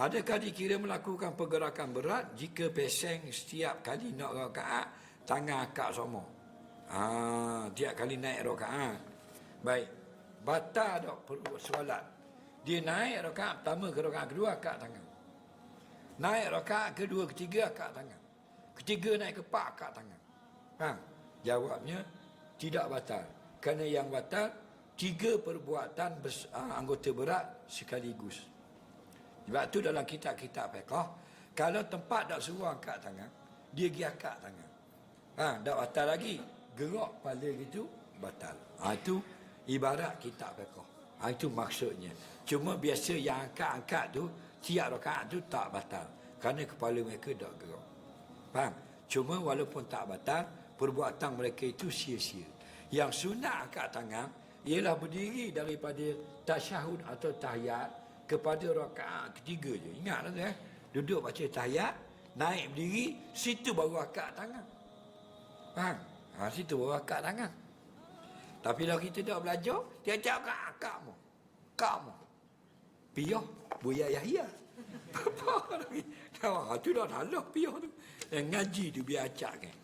Adakah dikira melakukan pergerakan berat jika peseng setiap kali nak rakaat tangan akak semua? Ha, tiap kali naik rakaat. Baik. Batal tak perlu solat. Dia naik rakaat pertama ke rakaat kedua akak tangan. Naik rakaat kedua ketiga akak tangan. Ketiga naik ke empat akak tangan. Ha, jawabnya tidak batal. Kerana yang batal tiga perbuatan uh, anggota berat sekaligus. Sebab tu dalam kitab-kitab fiqh, kalau tempat tak suruh angkat tangan, dia pergi angkat tangan. Ha, tak batal lagi. Gerak kepala gitu, batal. Ha, itu ibarat kitab fiqh. Ha, itu maksudnya. Cuma biasa yang angkat-angkat tu, tiap rakaat tu tak batal. Kerana kepala mereka tak gerak. Faham? Cuma walaupun tak batal, perbuatan mereka itu sia-sia. Yang sunat angkat tangan, ialah berdiri daripada tasyahud atau tahiyat kepada rakaat ketiga je. Ingatlah tu eh. Duduk baca tahiyat, naik berdiri, situ baru akak tangan. Faham? Ha, situ baru akak tangan. Tapi kalau kita dah belajar, dia cakap akak mu. Kak mu. Piyah, buya Yahya. Apa lagi? Ha, tu dah salah piyah tu. Yang ngaji tu biar acak kan.